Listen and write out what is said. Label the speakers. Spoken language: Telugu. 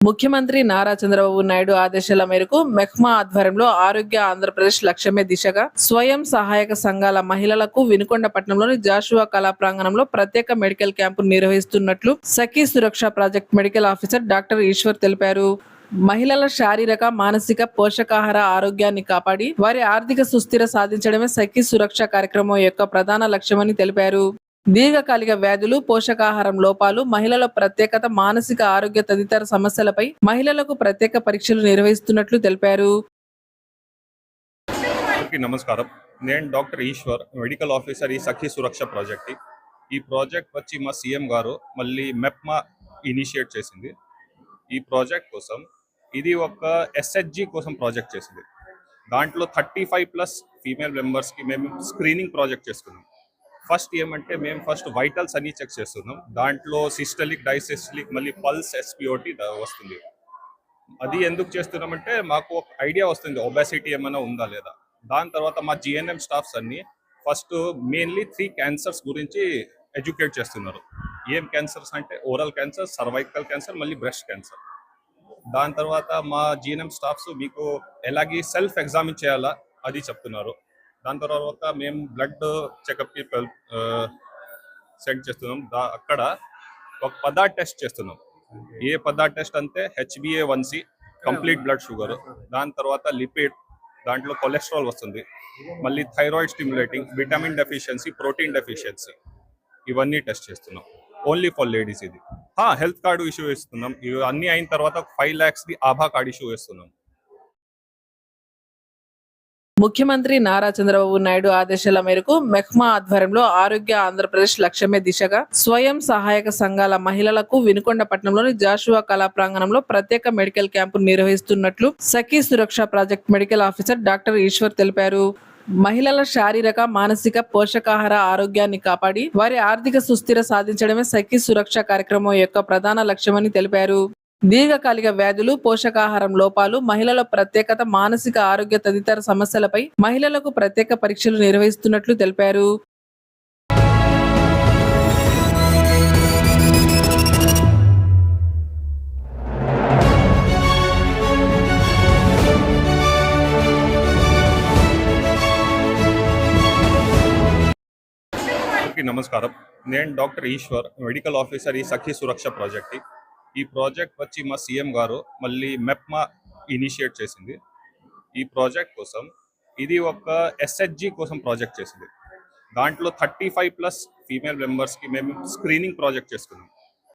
Speaker 1: ముఖ్యమంత్రి నారా చంద్రబాబు నాయుడు ఆదేశాల మేరకు మెహ్మా ఆధ్వర్యంలో ఆరోగ్య ఆంధ్రప్రదేశ్ లక్ష్యమే దిశగా స్వయం సహాయక సంఘాల మహిళలకు వినుకొండపట్నంలోని జాషువా కళా ప్రాంగణంలో ప్రత్యేక మెడికల్ క్యాంపు నిర్వహిస్తున్నట్లు Sakhi Suraksha project medical officer doctor Eshwar తెలిపారు. మహిళల శారీరక మానసిక పోషకాహార ఆరోగ్యాన్ని కాపాడి వారి ఆర్థిక సుస్థిర సాధించడమే సఖీ సురక్ష కార్యక్రమం యొక్క ప్రధాన లక్ష్యమని తెలిపారు. దీర్ఘకాలిక వ్యాధులు పోషకాహారం లోపాలు మహిళల ప్రత్యేకత మానసిక ఆరోగ్య తదితర సమస్యలపై మహిళలకు ప్రత్యేక పరీక్షలు నిర్వహిస్తున్నట్లు తెలిపారు.
Speaker 2: నమస్కారం. నేను డాక్టర్ ఈశ్వర్ మెడికల్ ఆఫీసర్ ఈ సఖీ సురక్ష ప్రాజెక్ట్ ఈ ప్రాజెక్ట్ వచ్చి మా సీఎం గారు మళ్ళీ మెప్మా ఇనిషియేట్ చేసింది. ఈ ప్రాజెక్ట్ కోసం ఇది ఒక ఎస్హెచ్జి కోసం ప్రాజెక్ట్ చేసింది. దాంట్లో థర్టీ ఫైవ్ ప్లస్ ఫీమేల్ మెంబర్స్కి మేము స్క్రీనింగ్ ప్రాజెక్ట్ చేసుకున్నాం. ఫస్ట్ ఏమంటే మేము ఫస్ట్ వైటల్స్ అన్ని చెక్ చేస్తున్నాం. దాంట్లో సిస్టలిక్ డైసిస్టలిక్ మళ్ళీ పల్స్ ఎస్పిఓటి వస్తుంది. అది ఎందుకు చేస్తున్నామంటే మాకు ఒక ఐడియా వస్తుంది. ఒబెసిటీ ఏమైనా ఉందా లేదా? దాని తర్వాత మా జిఎన్ఎం స్టాఫ్స్ అన్ని ఫస్ట్ మెయిన్లీ త్రీ క్యాన్సర్స్ గురించి ఎడ్యుకేట్ చేస్తున్నారు. ఏం క్యాన్సర్స్ అంటే ఓరల్ క్యాన్సర్ సర్వైకల్ క్యాన్సర్ మళ్ళీ బ్రెస్ట్ క్యాన్సర్. దాని తర్వాత మా జిఎన్ఎం స్టాఫ్స్ మీకు ఎలాగే సెల్ఫ్ ఎగ్జామిన్ చేయాలా అది చెప్తున్నారు. దాని తర్వాత మేము బ్లడ్ చెకప్కి సెండ్ చేస్తున్నాం. దా అక్కడ ఒక పదార్థ టెస్ట్ చేస్తున్నాం. ఏ పదార్ టెస్ట్ అంటే HBA one C complete blood sugar దాని తర్వాత లిపిడ్ దాంట్లో కొలెస్ట్రాల్ వస్తుంది. మళ్ళీ thyroid stimulating vitamin deficiency protein deficiency ఇవన్నీ టెస్ట్ చేస్తున్నాం. ఓన్లీ ఫర్ లేడీస్ ఇది. హెల్త్ కార్డు ఇష్యూ ఇస్తున్నాం ఇవి అన్ని అయిన తర్వాత ఫైవ్ ల్యాక్స్ది ఆభా కార్డు ఇష్యూ ఇస్తున్నాం
Speaker 1: ముఖ్యమంత్రి నారా చంద్రబాబు నాయుడు ఆదేశాల మేరకు మెహ్మా ఆధ్వర్యంలో ఆరోగ్య ఆంధ్రప్రదేశ్ లక్ష్యమే దిశగా స్వయం సహాయక సంఘాల మహిళలకు వినుకొండపట్నంలోని జాషువా కళా ప్రాంగణంలో ప్రత్యేక మెడికల్ క్యాంపు నిర్వహిస్తున్నట్లు Sakhi Suraksha project medical officer doctor Eshwar తెలిపారు. మహిళల శారీరక మానసిక పోషకాహార ఆరోగ్యాన్ని కాపాడి వారి ఆర్థిక సుస్థిర సాధించడమే సఖీ సురక్ష కార్యక్రమం యొక్క ప్రధాన లక్ష్యమని తెలిపారు. దీర్ఘకాలిక వ్యాధులు పోషకాహారం లోపాలు మహిళల ప్రత్యేకత మానసిక ఆరోగ్య తదితర సమస్యలపై మహిళలకు ప్రత్యేక పరీక్షలు నిర్వహిస్తున్నట్లు తెలిపారు.
Speaker 2: నమస్కారం. నేను డాక్టర్ ఈశ్వర్ మెడికల్ ఆఫీసర్ ఈ సఖీ సురక్ష ప్రాజెక్ట్ ఈ ప్రాజెక్ట్ వచ్చి మా సీఎం గారు మళ్ళీ మెప్మా ఇనిషియేట్ చేసింది. ఈ ప్రాజెక్ట్ కోసం ఇది ఒక ఎస్హెచ్జి కోసం ప్రాజెక్ట్ చేసింది. దాంట్లో థర్టీ ఫైవ్ ప్లస్ ఫీమేల్ మెంబర్స్కి మేము స్క్రీనింగ్ ప్రాజెక్ట్ చేసుకున్నాం.